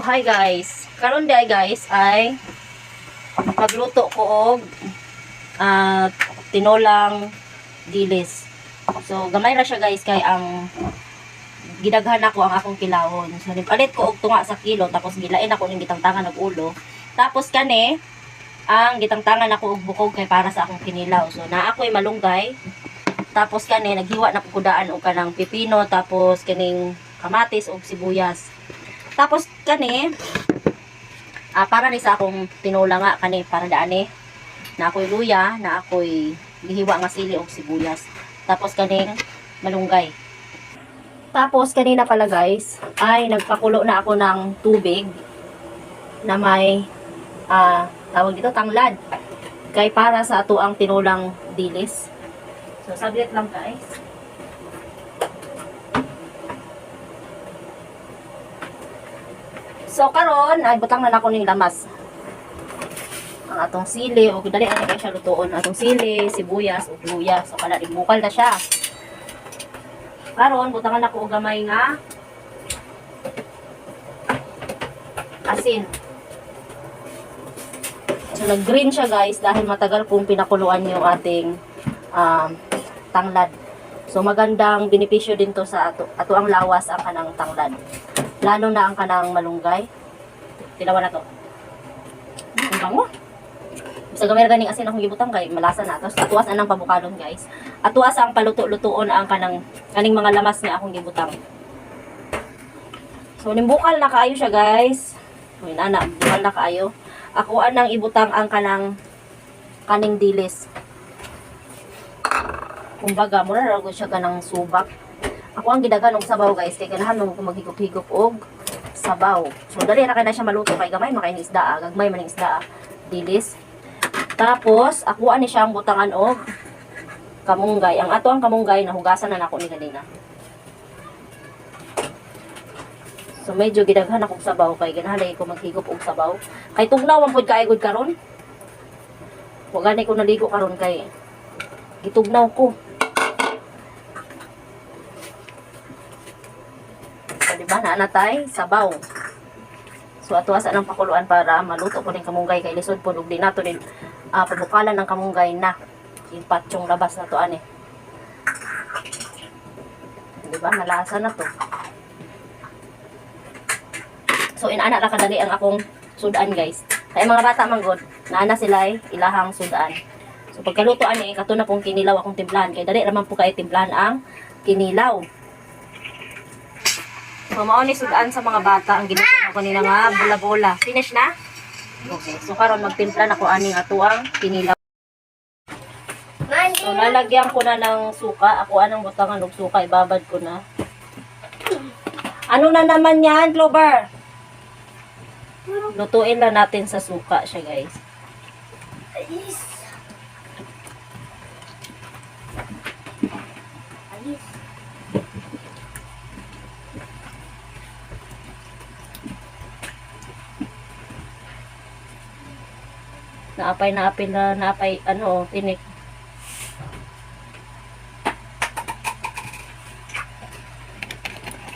hi guys. Karon day guys ay magluto ko og ah, tinolang dilis. So gamay ra siya guys kay ang gidaghan ako ang akong kilawon. So nipalit ko og tunga sa kilo tapos gilain ako ning gitangtangan og ulo. Tapos kani ang gitangtangan ako og bukog kay para sa akong kinilaw. So na ako'y malunggay. Tapos kani naghiwa na ko daan og kanang pipino tapos kaning kamatis og sibuyas. Tapos kani ah, para ni sa akong tinola nga kani para daani na ako'y luya, na ako'y gihiwa nga sili og sibuyas. Tapos kaning malunggay. Tapos kanina pala guys, ay nagpakulo na ako ng tubig na may ah tawag dito tanglad. Kay para sa ato ang tinulang dilis. So saglit lang guys. So karon ay butang na nako ning lamas. Ang atong sili o dali ani kay siya lutuon atong sili, sibuyas ug luya. So kala bukal na siya. Karon butangan ako og gamay nga asin. So nag-green siya guys dahil matagal kong pinakuluan yung ating um, tanglad. So magandang benepisyo din to sa ato, ato ang lawas ang kanang tanglad. Lalo na ang kanang malunggay. Tilawan na to. Ang bango. Sa gamay ganing asin akong gibutang kay malasa na. Tapos atuas anang pabukalon guys. Atuas ang paluto-lutoon ang kanang kaning mga lamas nga akong gibutang. So nimbukal na kaayo siya guys. Uy ana, bukal na kaayo. Ako anang ibutang ang kanang kaning dilis. Kumbaga, mura ra gud siya kanang subak. Ako ang gidagan og sabaw guys, kay ganahan mo ko maghigop-higop og sabaw. So dali ra kay na siya maluto kay gamay makain isda, ah. gagmay man isda. ah. Dilis. Tapos, ako ani siya ang butangan og kamunggay. Ang ato ang kamunggay nahugasan na nako ni kanina. So medyo gidaghan akong sabaw kay ganahan ko maghigop og sabaw. Kay tugnaw man pud kaay gud karon. Wa gani ko naligo karon kay gitugnaw ko. Ba na natay sabaw. So ato asa ng pakuluan para maluto ko ning kamunggay kay lisod po ug di nato din ah, pabukalan ng kamunggay na yung patsyong labas na to ani. Di ba malasa na to. So inana ra kadali ang akong sudan guys. Kaya mga bata man god, naana sila ay ilahang sudan. So pagkaluto ani kato na pong kinilaw akong timplahan kay dali raman po kay timplahan ang kinilaw. So mao ni sudan sa mga bata ang ginuto ko kanina nga bola-bola. Finish na? Okay. So karon magtimpla na ko aning atuang kinilaw. So lalagyan ko na ng suka. Ako anong butangan ng suka ibabad ko na. Ano na naman yan, Clover? Lutuin lang natin sa suka siya, guys. Naapay, naapay na, naapay, ano, tinik.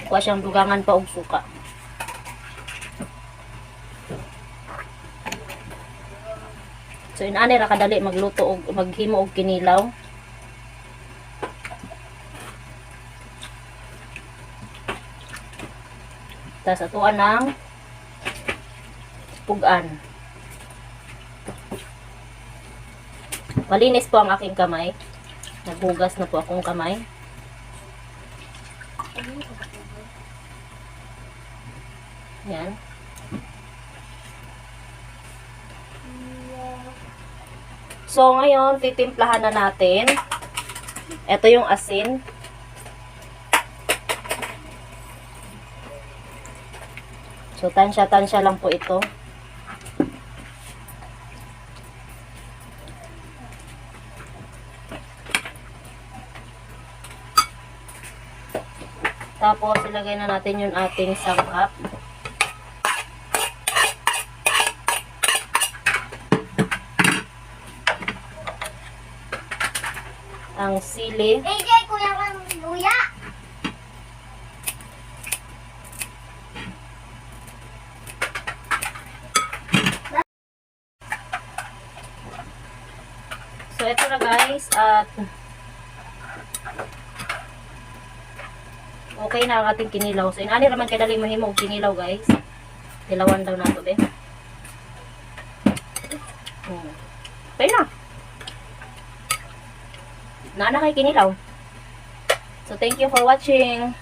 Kuha siyang dugangan pa og suka. So inani ra kadali magluto og maghimo og kinilaw. Tas atuan ng pugan. Malinis po ang aking kamay. Naghugas na po akong kamay. Yan. So, ngayon, titimplahan na natin. Ito yung asin. So, tansya-tansya lang po ito. Tapos, ilagay na natin yung ating sangkap. Ang sili. AJ, kuya kang luya! So, ito na guys. At okay na ang ating kinilaw. So, inani naman kay dali mahimo og kinilaw guys. Dilawan daw nato be. Hmm. Okay na. Naana kay kinilaw. So, thank you for watching.